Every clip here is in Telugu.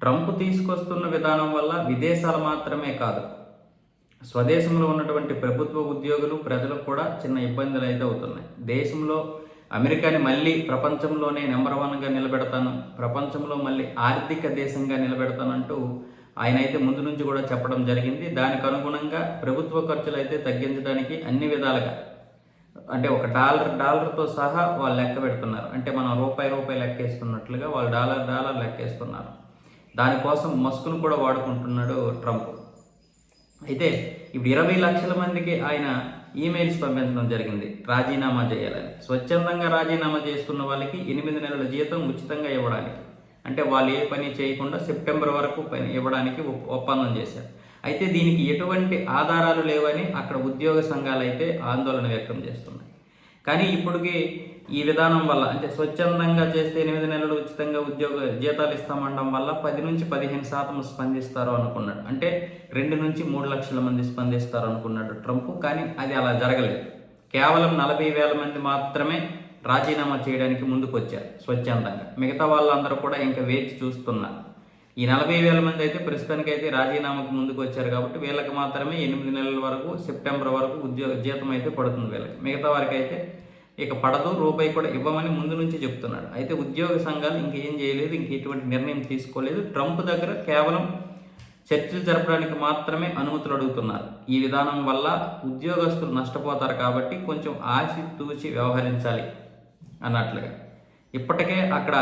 ట్రంప్ తీసుకొస్తున్న విధానం వల్ల విదేశాలు మాత్రమే కాదు స్వదేశంలో ఉన్నటువంటి ప్రభుత్వ ఉద్యోగులు ప్రజలకు కూడా చిన్న ఇబ్బందులు అయితే అవుతున్నాయి. దేశంలో అమెరికాని మళ్ళీ ప్రపంచంలోనే నెంబర్ వన్గా నిలబెడతాను ప్రపంచంలో మళ్ళీ ఆర్థిక దేశంగా నిలబెడతానంటూ ఆయన అయితే ముందు నుంచి కూడా చెప్పడం జరిగింది. దానికి అనుగుణంగా ప్రభుత్వ ఖర్చులు అయితే తగ్గించడానికి అన్ని విధాలుగా అంటే ఒక డాలర్ డాలర్తో సహా వాళ్ళు లెక్క పెడుతున్నారు. అంటే మనం రూపాయి రూపాయి లెక్కేస్తున్నట్లుగా వాళ్ళు డాలర్ డాలర్ లెక్కేస్తున్నారు దానికోసం మస్కును కూడా వాడుకుంటున్నాడు ట్రంప్. అయితే ఇప్పుడు ఇరవై లక్షల మందికి ఆయన ఈమెయిల్స్ పంపించడం జరిగింది. రాజీనామా చేయాలని. స్వచ్ఛందంగా రాజీనామా చేస్తున్న వాళ్ళకి ఎనిమిది నెలల జీతం ఉచితంగా ఇవ్వడానికి. అంటే వాళ్ళు ఏ పని చేయకుండా సెప్టెంబర్ వరకు పని ఇవ్వడానికి ఒప్పందం చేశారు. అయితే దీనికి ఎటువంటి ఆధారాలు లేవని అక్కడ ఉద్యోగ సంఘాలు అయితే ఆందోళన వ్యక్తం చేస్తున్నాయి. కానీ ఇప్పటికి ఈ విధానం వల్ల అంటే స్వచ్ఛందంగా చేస్తే ఎనిమిది నెలలు ఉచితంగా ఉద్యోగ జీతాలు ఇస్తామనడం వల్ల పది నుంచి పదిహేను శాతం స్పందిస్తారు అనుకున్నాడు. అంటే రెండు నుంచి మూడు లక్షల మంది స్పందిస్తారు అనుకున్నాడు ట్రంప్ కానీ అది అలా జరగలేదు. కేవలం నలభై వేల మంది మాత్రమే రాజీనామా చేయడానికి ముందుకు వచ్చారు స్వచ్ఛందంగా. మిగతా వాళ్ళందరూ కూడా ఇంకా వేచి చూస్తున్నారు. ఈ నలభై వేల మంది అయితే ప్రస్తుతానికైతే అయితే రాజీనామాకు ముందుకు వచ్చారు కాబట్టి వీళ్ళకి మాత్రమే ఎనిమిది నెలల వరకు సెప్టెంబర్ వరకు ఉద్యోగ జీతం అయితే పడుతుంది వీళ్ళకి. మిగతా వారికి అయితే ఇక పడదు రూపాయి కూడా ఇవ్వమని ముందు నుంచి చెప్తున్నాడు. అయితే ఉద్యోగ సంఘాలు ఇంకేం చేయలేదు ఇంక ఎటువంటి నిర్ణయం తీసుకోలేదు. ట్రంప్ దగ్గర కేవలం చర్చలు జరపడానికి మాత్రమే అనుమతులు అడుగుతున్నారు. ఈ విధానం వల్ల ఉద్యోగస్తులు నష్టపోతారు కాబట్టి కొంచెం ఆశి తూచి వ్యవహరించాలి అన్నట్లుగా. ఇప్పటికే అక్కడ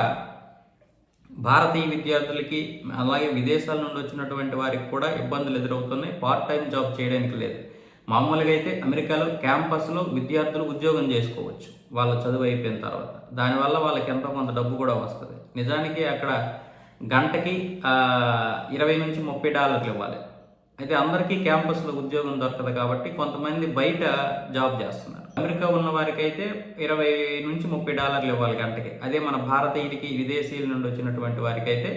భారతీయ విద్యార్థులకి అలాగే విదేశాల నుండి వచ్చినటువంటి వారికి కూడా ఇబ్బందులు ఎదురవుతున్నాయి. పార్ట్ టైం జాబ్ చేయడానికి లేదు. మామూలుగా అయితే అమెరికాలో క్యాంపస్లో విద్యార్థులు ఉద్యోగం చేసుకోవచ్చు వాళ్ళ చదువు అయిపోయిన తర్వాత. దానివల్ల వాళ్ళకి ఎంతో కొంత డబ్బు కూడా వస్తుంది. నిజానికి అక్కడ గంటకి ఇరవై నుంచి ముప్పై డాలర్లు ఇవ్వాలి. అయితే అందరికీ క్యాంపస్లో ఉద్యోగం దొరకదు కాబట్టి కొంతమంది బయట జాబ్ చేస్తున్నారు. అమెరికా ఉన్న వారికి అయితే ఇరవై నుంచి ముప్పై డాలర్లు ఇవ్వాలి గంటకి. అదే మన భారతీయుడికి విదేశీయుల నుండి వచ్చినటువంటి వారికి అయితే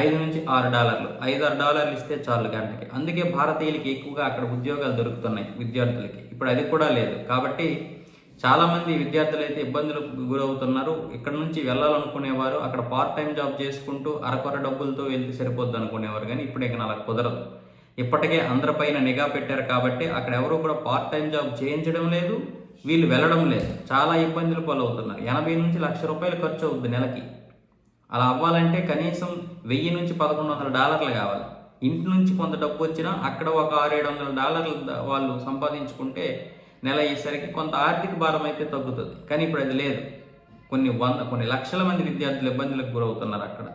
ఐదు నుంచి ఆరు డాలర్లు. ఐదు ఆరు డాలర్లు ఇస్తే చాలు గంటకి. అందుకే భారతీయులకి ఎక్కువగా అక్కడ ఉద్యోగాలు దొరుకుతున్నాయి విద్యార్థులకి. ఇప్పుడు అది కూడా లేదు. కాబట్టి చాలామంది విద్యార్థులు అయితే ఇబ్బందులకు గురవుతున్నారు. ఇక్కడ నుంచి వెళ్ళాలనుకునేవారు అక్కడ పార్ట్ టైం జాబ్ చేసుకుంటూ అరకొర డబ్బులతో వెళ్తే సరిపోద్ది అనుకునేవారు. కానీ ఇప్పుడు ఇక అలా కుదరదు. ఇప్పటికే అందరిపైన నిఘా పెట్టారు కాబట్టి అక్కడ ఎవరు కూడా పార్ట్ టైం జాబ్ చేయించడం లేదు వీళ్ళు వెళ్ళడం లేదు. చాలా ఇబ్బందులు పాలవుతున్నారు. ఎనభై నుంచి లక్ష రూపాయలు ఖర్చు అవుద్ది నెలకి. అలా అవ్వాలంటే కనీసం వెయ్యి నుంచి పదకొండు వందల డాలర్లు కావాలి. ఇంటి నుంచి కొంత డబ్బు వచ్చినా అక్కడ ఒక ఆరు ఏడు వందల డాలర్లు వాళ్ళు సంపాదించుకుంటే నెల అయ్యేసరికి కొంత ఆర్థిక భారం అయితే తగ్గుతుంది. కానీ ఇప్పుడు అది లేదు. కొన్ని వంద కొన్ని లక్షల మంది విద్యార్థులు ఇబ్బందులకు గురవుతున్నారు అక్కడ.